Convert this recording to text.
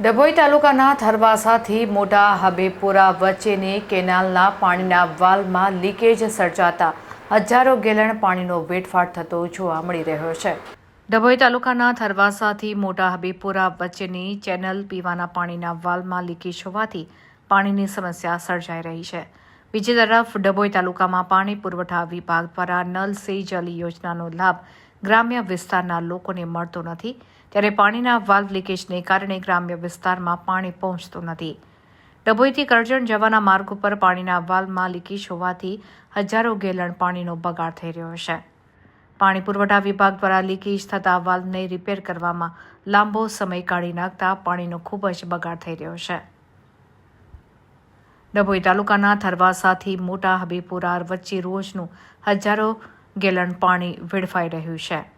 ડભોઈ તાલુકાના થરવાસાથી મોટા હબેપુરા વચ્ચેની કેનાલના પાણીના વાલમાં લીકેજ સર્જાતા હજારો ગેલણ પાણીનો વેડફાટ થતો જોવા મળી રહ્યો છે. ડભોઈ તાલુકાના થરવાસાથી મોટા હબીપુરા વચ્ચેની ચેનલ પીવાના પાણીના વાલમાં લીકેજ હોવાથી પાણીની સમસ્યા સર્જાઈ રહી છે. બીજી તરફ ડભોઈ તાલુકામાં પાણી પુરવઠા વિભાગ દ્વારા નલ સે જલ યોજનાનો લાભ ગ્રામ્ય વિસ્તારના લોકોને મળતો નથી. ત્યારે પાણીના વાલ્વ લીકેજને કારણે ગ્રામ્ય વિસ્તારમાં પાણી પહોંચતું નથી. ડભોઈથી કરજણ જવાના માર્ગ ઉપર પાણીના વાલ્વમાં લીકેજ હોવાથી હજારો ગેલણ પાણીનો બગાડ થઈ રહ્યો છે. પાણી પુરવઠા વિભાગ દ્વારા લીકેજ થતા વાલ્વને રિપેર કરવામાં લાંબો સમય કાઢી નાખતા પાણીનો ખૂબ જ બગાડ થઈ રહ્યો છે. ડભોઈ તાલુકાના થરવાસાથી મોટા હબીપુરા વચ્ચે રોજનું હજારો ગેલન પાણી વેડફાઈ રહ્યું છે.